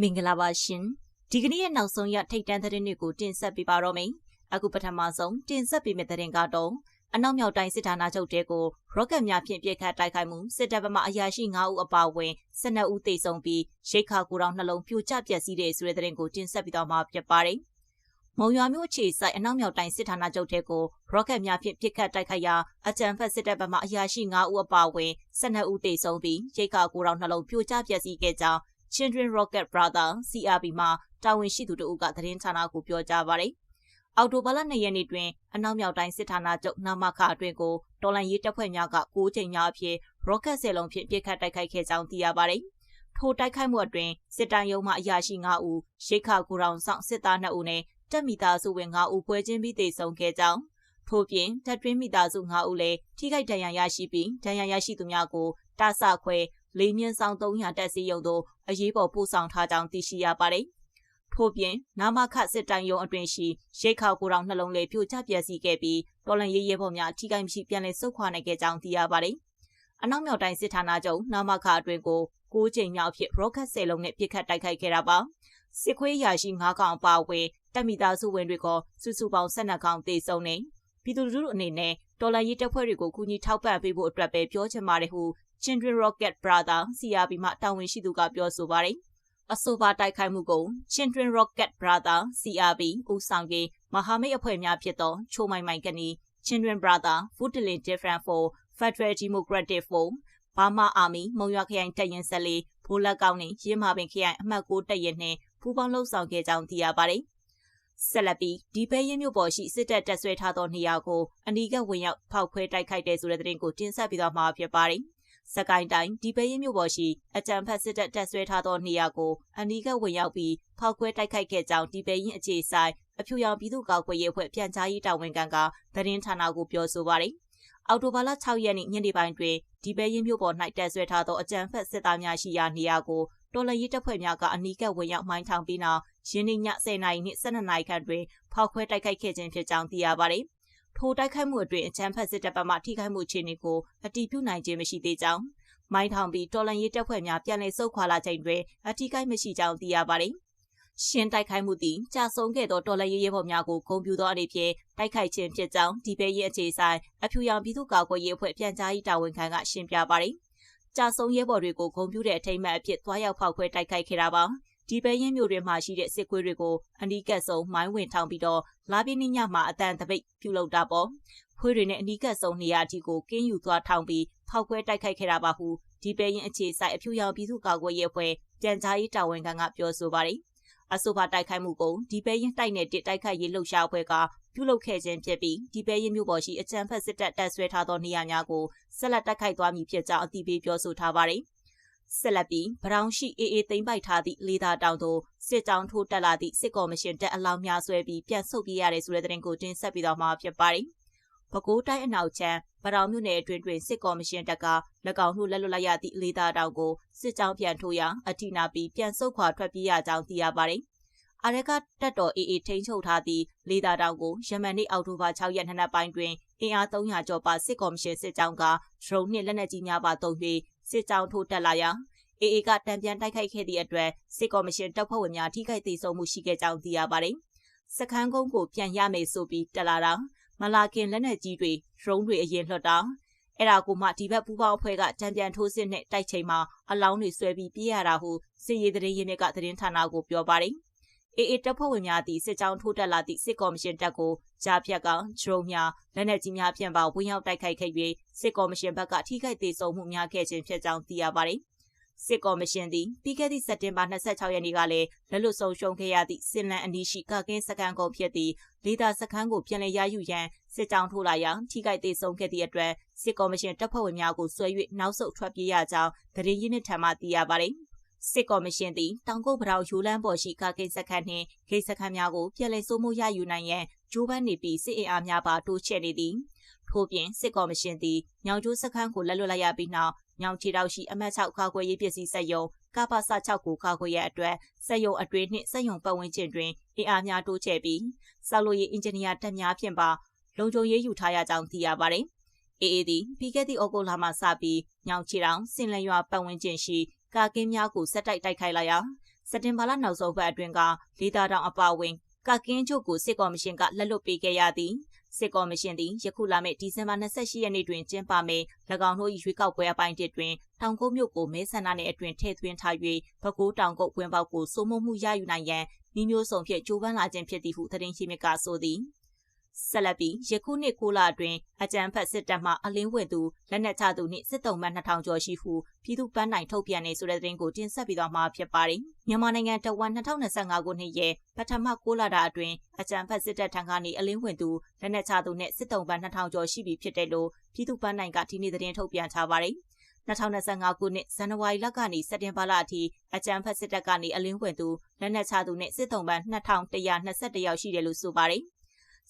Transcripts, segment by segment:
မင်္ဂလာပါရှင်ဒီကနေ့ရဲ့နောက်ဆုံးရထိတ်တန့်သတင်းတွေကိုတင်ဆက်ပေးပါတော့မယ်အခုပထမဆုံးတင်ဆက်ပေးမယ့်သတင်းကတော့အနောက်မြောက်တိုင်းစစ်ဌာနချုပ်တဲကိုရော့ကက်များဖြင့်ပြစ်ခတ်တိုက်ခိုက်မှုစစ်တပ်ဗမာအရာရှိ9ဦးအပါအဝင်12ဦးသေဆုံးပြီးရိတ်ခါကူတောင်နှလုံးပြိုကျပျက်စီးတဲ့ဆိုတဲ့သတင်းကိုတင်ဆက်ပြီးတော့မှာဖြစ်ပါတယ်မုံရွာမြို့ခြေဆိုင်အနောက်မြောက်တိုင်းစစ်ဌာနချုပ်တဲကိုရော့ကက်များဖြင့်ပြစ်ခတ်တိုက်ခိုက်ရာအကြံဖက်စစ်တပ်ဗမာအရာရှိ9ဦးအပါအဝင်12ဦးသေဆုံးပြီးရိတ်ခါကူတောင်နှလုံးပြိုကျပျက်စီးခဲ့ကြောင်း Children Rocket Brother CRB မှာတာဝန်ရှိသူတို့ကသတင်းဌာနကိုပြောကြားပါတယ်။အော်တိုဘာလ2ရက်နေ့တွင်အနောက်မြောက်တိုင်းစစ်ဌာနချုပ်နာမခအတွင်ကိုတော်လန်ရေးတပ်ဖွဲ့များက6ချိန်များအဖြစ် rocket ဆယ်လုံးဖြင့်ပစ်ခတ်တိုက်ခိုက်ခဲ့ကြောင်းသိရပါတယ်။ထိုတိုက်ခိုက်မှုအတွင်စစ်တမ်းရုံးမှအရာရှိ9ဦးရိတ်ခါကူရောင်ဆောင်စစ်သား2ဦးနဲ့တပ်မိသားစုဝင်9ဦးပွဲချင်းပြီးသေဆုံးခဲ့ကြောင်းထို့ပြင်တပ်တွင်းမိသားစု9ဦးလည်းထိခိုက်ဒဏ်ရာရရှိပြီးဒဏ်ရာရရှိသူများကိုတာဆခွဲ လေးမြင့်ဆောင်300တက်စီရုံတို့အရေးပေါ်ပို့ဆောင်ထားကြောင်းသိရှိရပါတယ်။ထို့ပြင်နာမခစစ်တိုင်ရုံအတွင်ရှိရိတ်ခေါကိုတောင်နှလုံးလေးပြိုကျပျက်စီးခဲ့ပြီးတော်လန်ရေးရဲဘော်များထိခိုက်မရှိပြန်လည်ဆုတ်ခွာနိုင်ခဲ့ကြောင်းသိရပါတယ်။အနောက်မြောက်တိုင်းစစ်ဌာနချုပ်နာမခအတွင်ကို၉ချိန်မြောက်ဖြစ် rocket ဆယ်လုံးနဲ့ပစ်ခတ်တိုက်ခိုက်ခဲ့တာပါ။စစ်ခွေးရာရှိ9កောင်ပါဝင်တပ်မိသားစုဝင်တွေကစုစုပေါင်း12កောင်သေဆုံးနေပြည်သူလူထုအနေနဲ့တော်လန်ရေးတပ်ဖွဲ့တွေကိုကူညီထောက်ပံ့ပေးဖို့အတွက်ပဲပြောချင်ပါတယ်ဟု Children Rocket Brother CRB မှတာဝန်ရှိသူကပြောဆိုပါတယ်။အဆိုပါတိုက်ခိုက်မှုကို Children Rocket Brother CRB ဦးဆောင်ရေးမဟာမိတ်အဖွဲ့များဖြစ်သောချိုမိုင်မိုင်ကနီ Children Brother Footling Different for Federal Democratic Force ဘာမာအာမီမုံရွာခရိုင်တပ်ရင်ဆက်လေးဘိုးလက်ကောင်းနှင့်ရင်းမာပင်ခရိုင်အမှတ်6တပ်ရင်နှင့်ပူးပေါင်းလှုပ်ဆောင်ခဲ့ကြောင်းသိရပါတယ်။ဆက်လက်ပြီးဒီပဲရင်မြို့ပေါ်ရှိစစ်တပ်တပ်ဆွဲထားသောနေရာကိုအနီးကဝင်ရောက်ဖောက်ခွဲတိုက်ခိုက်တဲ့ဆိုတဲ့သတင်းကိုတင်ဆက်ပြီးတော့မှာဖြစ်ပါတယ်။ စကိုင်းတိုင်းဒီပဲရင်မြို့ပေါ်ရှိအကြံဖက်စစ်တပ်တပ်ဆွဲထားသောနေရာကိုအနီးကဝင်ရောက်ပြီးဖောက်ခွဲတိုက်ခိုက်ခဲ့ကြောင်းဒီပဲရင်အခြေဆိုင်အဖြူရောင်ပြည်သူ့ကောက်ွယ်ရေးအဖွဲ့ပြန်ကြားရေးတာဝန်ခံကသတင်းဌာနကိုပြောဆိုပါတယ်။အော်တိုဘာလ6ရက်နေ့ညနေပိုင်းတွင်ဒီပဲရင်မြို့ပေါ်၌တပ်ဆွဲထားသောအကြံဖက်စစ်သားများရှိရာနေရာကိုတော်လရေးတပ်ဖွဲ့များကအနီးကပ်ဝင်ရောက်မှိုင်းထောင်ပြီးနောက်ရင်းနှီးည10နာရီနှင့်12နာရီခန့်တွင်ဖောက်ခွဲတိုက်ခိုက်ခဲ့ခြင်းဖြစ်ကြောင်းသိရပါတယ်။ ထိုတိုက်ခိုက်မှုအတွင်းအချမ်းဖက်စစ်တပ်ဘက်မှထိခိုက်မှုအခြေအနေကိုအတည်ပြုနိုင်ခြင်းမရှိသေးကြောင်းမိုင်းထောင်ပြီးတော်လန်ရေးတပ်ဖွဲ့များပြန်လည်ဆုတ်ခွာလာချိန်တွင်အထိကိုက်မရှိကြောင်းသိရပါတယ်။ရှင်းတိုက်ခိုက်မှုသည်ကြာဆုံးခဲ့သောတော်လရေးရဲဘော်များကိုဂုဏ်ပြုသောအနေဖြင့်တိုက်ခိုက်ခြင်းဖြစ်ကြောင်းဒီပဲရဲ့အခြေဆိုင်အဖြူရောင်ပြည်သူ့ကာကွယ်ရေးအဖွဲ့ပြန်ကြားရေးတာဝန်ခံကရှင်းပြပါတယ်။ကြာဆုံးရဲဘော်တွေကိုဂုဏ်ပြုတဲ့အထိမ်းအမှတ်အဖြစ်သွားရောက်ဖောက်ခွဲတိုက်ခိုက်ခဲ့တာပါ။ ဒီပဲရင်မြို့တွင်မှရှိတဲ့စစ်ခွေးတွေကိုအနီးကပ်ဆုံးမိုင်းဝင်ထောင်ပြီးတော့လာပြင်းညမှာအတန်တပိတ်ပြုလုပ်တာပေါ့ခွေးတွေနဲ့အနီးကပ်ဆုံးနေရာအထိကိုကင်းယူသွားထောင်ပြီးဖောက်ခွဲတိုက်ခိုက်ခဲ့တာပါဟုဒီပဲရင်အခြေဆိုင်အဖြူရောင်ပြည်သူ့ကာကွယ်ရေးအဖွဲ့ပြန်ကြားရေးတာဝန်ခံကပြောဆိုပါတယ်အဆိုပါတိုက်ခိုက်မှုကိုဒီပဲရင်တိုက်နယ်တစ်တိုက်ခိုက်ရေးလှုပ်ရှားအဖွဲ့ကပြုလုပ်ခဲ့ခြင်းဖြစ်ပြီးဒီပဲရင်မြို့ပေါ်ရှိအကြံဖက်စစ်တပ်တပ်ဆွဲထားသောနေရာများကိုဆက်လက်တိုက်ခိုက်သွားမည်ဖြစ်ကြောင်းအသိပေးပြောဆိုထားပါတယ် ဆက်လက်ပြီးဗရောင်ရှိအေးအေးသိမ့်ပိုက်ထားသည့်လေသာတောင်သို့စစ်ကြောင်းထိုးတက်လာသည့်စစ်ကော်မရှင်တပ်အလောင်းများဆွဲပြီးပြန်ဆုတ်ပြေးရတဲ့ဆိုတဲ့သတင်းကိုတင်ဆက်ပြီးတော့မှာဖြစ်ပါတယ်။ပဲခူးတိုင်းအနောက်ချမ်းဗရောင်မြို့နယ်အတွင်းတွင်စစ်ကော်မရှင်တပ်က၎င်းတို့လက်လွတ်လိုက်ရသည့်လေသာတောင်ကိုစစ်ကြောင်းပြန်ထိုးရာအထိနာပြီးပြန်ဆုတ်ခွာထွက်ပြေးရကြောင်းသိရပါတယ်။အရကတက်တော်အေးအေးထိန်းချုပ်ထားသည့်လေသာတောင်ကိုယမန်နေ့အောက်တိုဘာ6ရက်နေ့ပိုင်းတွင်အင်အား300ကျော်ပါစစ်ကော်မရှင်စစ်ကြောင်းကဒရုန်းနှင့်လက်နက်ကြီးများပါတုံးပြီး စစ်ကြောင်းထိုးတက်လာရာအေအေကတံပြန်တိုက်ခိုက်ခဲ့သည့်အတွက်စစ်ကော်မရှင်တပ်ဖွဲ့ဝင်များထိခိုက်ဒေဆုံးမှုရှိခဲ့ကြောင်းသိရပါတယ်။စခန်းကုန်းကိုပြန်ရမယ်ဆိုပြီးတက်လာတာမလာခင်လက်နက်ကြီးတွေရုံးတွေအရင်လွှတ်တာအဲ့ဒါကိုမှဒီဘက်ပူပေါင်းအဖွဲ့ကတံပြန်ထိုးစစ်နဲ့တိုက်ချိန်မှာအလောင်းတွေဆွဲပြီးပြေးရတာဟုစစ်ရေးသတင်းရင်းမြစ်ကသတင်းဌာနကိုပြောပါတယ်။ အေအေတပ်ဖွဲ့ဝင်များသည့်စစ်ကြောင်းထိုးတက်လာသည့်စစ်ကော်မရှင်တပ်ကိုကြားဖြတ်ကဒရုန်းများလက်နက်ကြီးများဖြင့်ပါဝင်ရောက်တိုက်ခိုက်ခဲ့၍စစ်ကော်မရှင်ဘက်ကထိခိုက်ဒေဆုံးမှုများခဲ့ခြင်းဖြစ်ကြောင်းသိရပါတယ်။စစ်ကော်မရှင်သည်ပြီးခဲ့သည့်စက်တင်ဘာ26ရက်နေ့ကလည်းလက်လွတ်ဆုံးရှုံးခဲ့ရသည့်စင်လန်အနီးရှိကကင်းစကန်ကုန်းဖြစ်သည့်လေသာစခန်းကိုပြန်လည်ရယူရန်စစ်ကြောင်းထိုးလာရာထိခိုက်သေးဆုံးခဲ့သည့်အတွက်စစ်ကော်မရှင်တပ်ဖွဲ့ဝင်များကိုဆွဲ၍နောက်ဆုတ်ထွက်ပြေးရကြောင်းသတင်းရင်းမြစ်ထံမှသိရပါတယ်။ စစ်ကော်မရှင်သည်တောင်ကုတ်ပထောင်ယူလန်းပေါ်ရှိကာကိစခန်းနှင့်ဂိတ်စခန်းများကိုပြည်လည်စိုးမိုးရယူနိုင်ရန်ကြိုးပမ်းနေပြီးစစ်အင်အားများပါတိုးချဲ့နေသည်ထို့ပြင်စစ်ကော်မရှင်သည်ညောင်ကျိုးစခန်းကိုလက်လွတ်လိုက်ရပြီးနောက်ညောင်ချီတောက်ရှိအမတ်6ကာကွယ်ရေးပစ္စည်းစက်ယုံကပ္ပစ6ကိုကာကွယ်ရအတွက်စက်ယုံအတွင်းနှင့်စက်ယုံပတ်ဝန်းကျင်တွင်အင်အားများတိုးချဲ့ပြီးစောက်လို့ရေးအင်ဂျင်နီယာတပ်များဖြင့်ပါလုံခြုံရေးယူထားရကြောင်းသိရပါတယ်။အေးအေးသည်ပြီးခဲ့သည့်ဩဂုတ်လမှစပြီးညောင်ချီတောင်စင်လရွာပတ်ဝန်းကျင်ရှိ ကာကင်းများကိုဆက်တိုက်တိုက်ခိုက်လာရာစက်တင်ဘာလနောက်ဆုံးပတ်အတွင်းကလေးသားတောင်အပါအဝင်ကကင်းချုပ်ကိုစစ်ကော်မရှင်ကလက်လွတ်ပေးခဲ့ရသည်စစ်ကော်မရှင်သည်ယခုလာမယ့်ဒီဇင်ဘာ28ရက်နေ့တွင်ကျင်းပမယ်၎င်းတို့၏ရွေးကောက်ပွဲအပိုင်းတစ်တွင်တောင်ကုန်းမြို့ကိုမဲဆန္ဒနယ်အတွင်းထည့်သွင်းထား၍ဘကိုးတောင်ကုတ်ဝင်ပေါက်ကိုစိုးမိုးမှုရယူနိုင်ရန်မိမျိုးစုံဖြင့်ကြိုးပမ်းလာခြင်းဖြစ်သည်ဟုသတင်းရှိမြစ်ကဆိုသည် ဆက်လက်ပြီးယခုနှစ်6လအတွင်းအကြံဖတ်စစ်တပ်မှအလင်းဝင်သူလက်နက်ချသူနှင့်စစ်တုံးမှ2000ကျော်ရှိဟုပြည်သူ့ပန်းနိုင်ထုတ်ပြန်နေဆိုတဲ့သတင်းကိုတင်ဆက်ပြီးတော့မှာဖြစ်ပါတယ်။မြန်မာနိုင်ငံတဝန်2025ခုနှစ်ရဲ့ပထမ6လတာအတွင်းအကြံဖတ်စစ်တပ်ထံကနေအလင်းဝင်သူလက်နက်ချသူနှင့်စစ်တုံးပန်း2000ကျော်ရှိပြီဖြစ်တယ်လို့ပြည်သူ့ပန်းနိုင်ကဒီနေ့သတင်းထုတ်ပြန်ထားပါတယ်။2025ခုနှစ်ဇန်နဝါရီလကနေစက်တင်ဘာလအထိအကြံဖတ်စစ်တပ်ကနေအလင်းဝင်သူလက်နက်ချသူနဲ့စစ်တုံးပန်း2121ယောက်ရှိတယ်လို့ဆိုပါတယ်။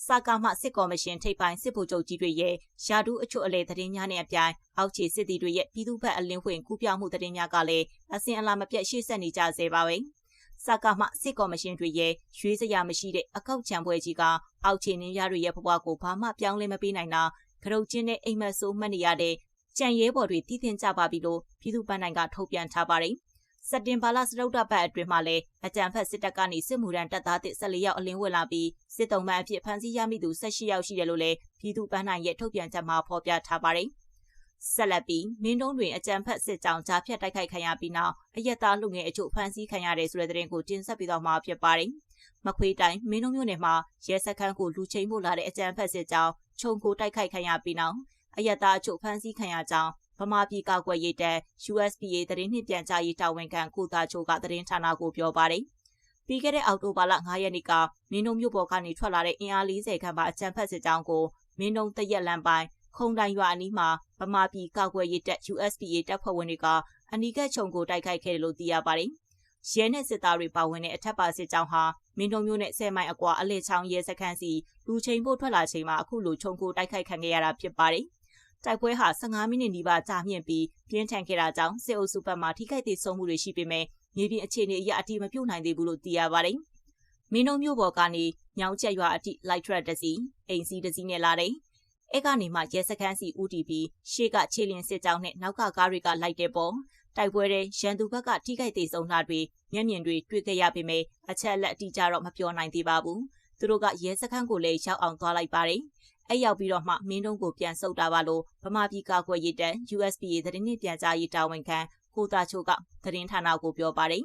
စာကာမှစစ်ကော်မရှင်ထိပ်ပိုင်းစစ်ဗိုလ်ချုပ်ကြီးတွေရဲ့ယာဒူးအချို့အလဲသတင်းများနဲ့အပြိုင်အောက်ခြေစစ်သည်တွေရဲ့ပြည်သူ့ဘက်အလင်းဖွင့်ကူးပြောင်းမှုသတင်းများကလည်းအစဉ်အလာမပြတ်ရှေ့ဆက်နေကြစေပါပဲ။စာကာမှစစ်ကော်မရှင်တွေရဲ့ရွေးစရာမရှိတဲ့အကောက်ချံပွဲကြီးကအောက်ခြေနင်းရတွေရဲ့ဘဝကိုဘာမှပြောင်းလဲမပေးနိုင်တာကရုတ်ချင်းနဲ့အိမ်မက်ဆိုးမှတ်နေရတဲ့ကြံရဲဘော်တွေတည်တင်ကြပါပြီလို့ပြည်သူ့ပန်းနိုင်ကထုတ်ပြန်ထားပါတယ်။ စက်တင်ဘာလစတုဒ္ဒပတ်အတွင်းမှာလည်းအကြံဖက်စစ်တပ်ကနေစစ်မှုထမ်းတပ်သားတစ်14ယောက်အလင်းဝင်လာပြီးစစ်တုံးမှန်အဖြစ်ဖမ်းဆီးရမိသူ18ယောက်ရှိတယ်လို့လည်းပြည်သူ့ပန်းနိုင်ရဲ့ထုတ်ပြန်ချက်မှာဖော်ပြထားပါတယ်။ဆက်လက်ပြီးမင်းတုံးတွင်အကြံဖက်စစ်ကြောင်ကြားဖြတ်တိုက်ခိုက်ခံရပြီးနောက်အယက်သားလူငယ်အချို့ဖမ်းဆီးခံရတယ်ဆိုတဲ့သတင်းကိုတင်ဆက်ပြီးတော့မှာဖြစ်ပါတယ်။မခွေးတိုင်းမင်းတုံးမြို့နယ်မှာရဲစခန်းကိုလူချင်းပို့လာတဲ့အကြံဖက်စစ်ကြောင်ခြုံကိုတိုက်ခိုက်ခံရပြီးနောက်အယက်သားအချို့ဖမ်းဆီးခံရကြောင်း ဗမာပြည်ကောက်ွယ်ရေးတပ် USPA သတင်းနှင့်ပြန်ကြားရေးတာဝန်ခံကိုသားချိုကသတင်းဌာနကိုပြောပါတယ်။ပြီးခဲ့တဲ့အောက်တိုဘာလ9ရက်နေ့ကမင်းတို့မြို့ပေါ်ကနေထွက်လာတဲ့အင်အား40ခန့်ပါအကြမ်းဖက်စစ်ကြောင်းကိုမင်းတို့တရက်လန်ပိုင်းခုံတိုင်ရွာအနီးမှာဗမာပြည်ကောက်ွယ်ရေးတပ် USPA တပ်ဖွဲ့ဝင်တွေကအနီးကပ်ခြုံကိုတိုက်ခိုက်ခဲ့တယ်လို့သိရပါတယ်။ရဲနဲ့စစ်သားတွေပါဝင်တဲ့အထက်ပါစစ်ကြောင်းဟာမင်းတို့မျိုးနဲ့ဆယ်မိုင်အကွာအလဲချောင်းရဲစခန်းစီလူချိန်ဖို့ထွက်လာချိန်မှာအခုလိုခြုံကိုတိုက်ခိုက်ခံခဲ့ရတာဖြစ်ပါတယ်။ တိုက်ပွဲဟာ15မိနစ်နီးပါးကြာမြင့်ပြီးပြင်းထန်ခဲ့တာကြောင့်စစ်အုပ်စုဘက်မှထိခိုက်ဒေဆုံးမှုတွေရှိပေမဲ့မြေပြင်အခြေအနေအရအတိမပြုတ်နိုင်သေးဘူးလို့သိရပါတယ်။မင်းတို့မျိုးပေါ်ကနေညောင်ချက်ရွာအထိလိုက်ထရက်တစီအိမ်စီတစီနဲ့လာတယ်။အဲကနေမှရဲစခန်းစီဦးတီပြီးရှေ့ကခြေလင်းစစ်ကြောင်းနဲ့နောက်ကကားတွေကလိုက်တဲ့ပေါ်တိုက်ပွဲတဲ့ရန်သူဘက်ကထိခိုက်ဒေဆုံးတာတွေမျက်မြင်တွေတွေ့ခဲ့ရပေမဲ့အချက်အလက်အတိအကျတော့မပြောနိုင်သေးပါဘူး။သူတို့ကရဲစခန်းကိုလည်းရောက်အောင်သွားလိုက်ပါတယ်။ အဲ့ရောက်ပြီးတော့မှမင်းတုံးကိုပြန်ဆုတ်တာပါလို့ဗမာပြည်ကာကွယ်ရေးတပ် USPA သတင်းနှင့်ပြန်ကြားရေးတာဝန်ခံကိုသားချိုကသတင်းဌာနကိုပြောပါတယ်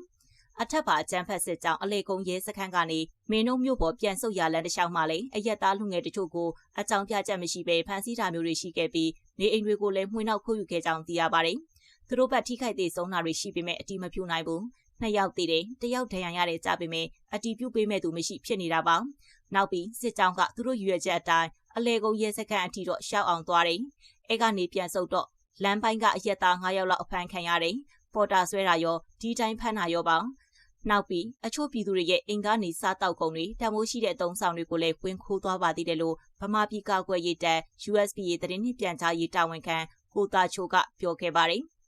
အထက်ပါအကြမ်းဖက်စစ်ကြောင်းအလေကုံရဲစခန်းကနေမင်းတို့မြို့ပေါ်ပြန်ဆုတ်ရလန်တလျှောက်မှလည်းအရက်သားလူငယ်တချို့ကိုအကြောင်းပြချက်မရှိဘဲဖမ်းဆီးတာမျိုးတွေရှိခဲ့ပြီးနေအိမ်တွေကိုလည်းမှွေးနောက်ခုယူခဲ့ကြောင်းသိရပါတယ်။သူတို့ဘက်ထိခိုက်သေးဆုံးတာတွေရှိပေမဲ့အတိမပြုနိုင်ဘူး။နှစ်ယောက်သေးတယ်။တယောက်ဒဏ်ရာရတယ်ကြပေမဲ့အတီးပြုတ်ပေးမဲ့သူမရှိဖြစ်နေတာပါ။နောက်ပြီးစစ်ကြောင်းကသူတို့ရွေချက်အတိုင်း အလေကုန်းရဲစခန်းအထိတော့ရှောက်အောင်သွားတယ်။အဲကနေပြန်ဆုတ်တော့လမ်းပိုင်းကအရက်သား9ယောက်လောက်အဖမ်းခံရတယ်။ပေါ်တာဆွဲတာရောဒီတိုင်းဖမ်းတာရောပါ။နောက်ပြီးအချို့ပြည်သူတွေရဲ့အင်ကားနေစားတောက်ကုန်တွေတမိုးရှိတဲ့အုံဆောင်တွေကိုလည်းဝင်ခိုးသွားပါသေးတယ်လို့ဗမာပြည်ကာကွယ်ရေးတပ် USPA သတင်းနှင့်ပြန်ကြားရေးတာဝန်ခံကိုတာချိုကပြောခဲ့ပါတယ်။